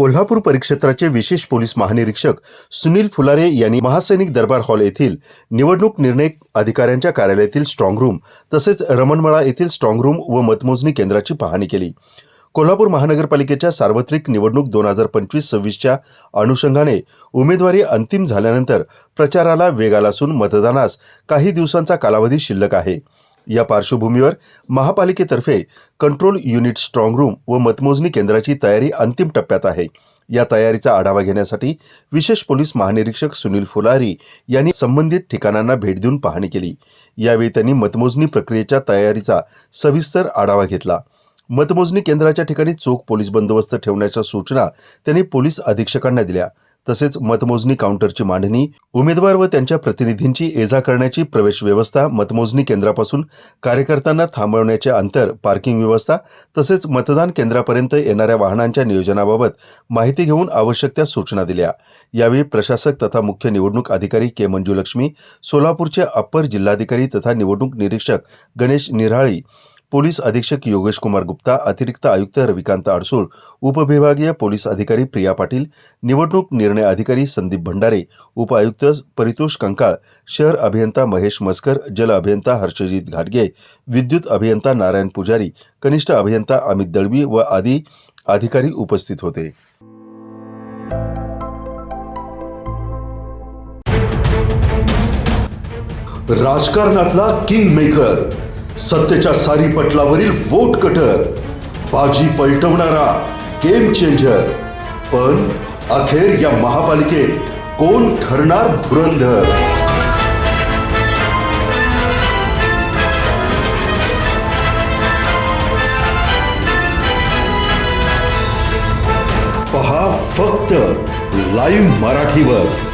कोल्हापूर परिक्षेत्राचे विशेष पोलीस महानिरीक्षक सुनील फुलारे यांनी महासैनिक दरबार हॉल येथील निवडणूक निर्णय अधिकाऱ्यांच्या कार्यालयातील स्ट्रॉंग रूम तसेच रमणमळा येथील स्ट्रॉंग रूम व मतमोजणी केंद्राची पाहणी केली. कोल्हापूर महानगरपालिकेच्या सार्वत्रिक निवडणूक दोन हजार पंचवीस सव्वीसच्या अनुषंगाने उमेदवारी अंतिम झाल्यानंतर प्रचाराला वेग आला असून मतदानास काही दिवसांचा कालावधी शिल्लक आहे. या पार्श्वभूमीवर महापालिकेतर्फे कंट्रोल युनिट स्ट्रॉंग रूम व मतमोजणी केंद्राची तयारी अंतिम टप्प्यात आहे. या तयारीचा आढावा घेण्यासाठी विशेष पोलीस महानिरीक्षक सुनील फुलारी यांनी संबंधित ठिकाणांना भेट देऊन पाहणी केली. यावेळी त्यांनी मतमोजणी प्रक्रियेच्या तयारीचा सविस्तर आढावा घेतला. मतमोजणी केंद्राच्या ठिकाणी चोख पोलीस बंदोबस्त ठेवण्याच्या सूचना त्यांनी पोलीस अधीक्षकांना दिल्या. तसेच मतमोजणी काउंटरची मांडणी उमेदवार व त्यांच्या प्रतिनिधींची ये जा करण्याची प्रवेश व्यवस्था मतमोजणी केंद्रापासून कार्यकर्त्यांना थांबवण्याचे अंतर पार्किंग व्यवस्था तसेच मतदान केंद्रापर्यंत येणाऱ्या वाहनांच्या नियोजनाबाबत माहिती घेऊन आवश्यक त्या सूचना दिल्या. यावेळी प्रशासक तथा मुख्य निवडणूक अधिकारी के. मंजुलक्ष्मी सोलापूरचे अप्पर जिल्हाधिकारी तथा निवडणूक निरीक्षक गणेश निराळी पोलीस अधीक्षक योगेश कुमार गुप्ता अतिरिक्त आयुक्त रविकांत अडसूळ उपविभागीय पोलीस अधिकारी प्रिया पाटील निवडणूक निर्णय अधिकारी संदीप भंडारे उपआयुक्त परितोष कंकाळ शहर अभियंता महेश मस्कर जल अभियंता हर्षजित घाटगे विद्युत अभियंता नारायण पुजारी कनिष्ठ अभियंता अमित दळवी व आदी अधिकारी उपस्थित होते. राजकारणातला किंग मेकर सत्तेच्या सारी पटलावरील वोट कटर बाजी पलटवणारा गेम चेंजर पण अखेर या महापालिकेत कोण ठरणार धुरंधर? पहा फक्त लाईव्ह मराठीवर.